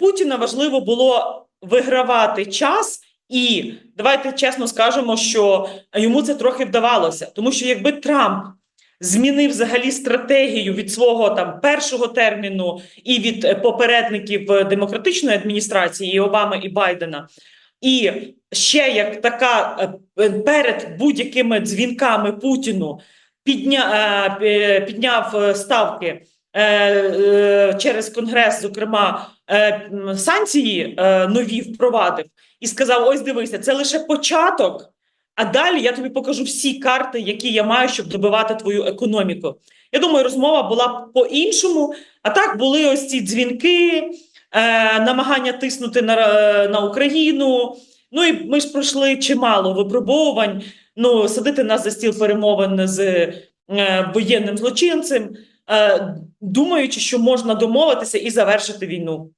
Путіна важливо було вигравати час, і давайте чесно скажемо, що йому це трохи вдавалося, тому що якби Трамп змінив взагалі стратегію від свого там першого терміну і від попередників демократичної адміністрації і Обами і Байдена. І ще як така е, перед будь-якими дзвінками Путіну підня, е, підняв е, ставки через Конгрес, зокрема, е, санкції е, нові впровадив і сказав: ось дивися, це лише початок. А далі я тобі покажу всі карти, які я маю, щоб добивати твою економіку. Я думаю, розмова була по-іншому. А так були ось ці дзвінки, е, намагання тиснути на, е, на Україну. Ну і ми ж пройшли чимало випробовувань. Ну, садити нас за стіл перемовин з е, воєнним злочинцем, е, думаючи, що можна домовитися і завершити війну.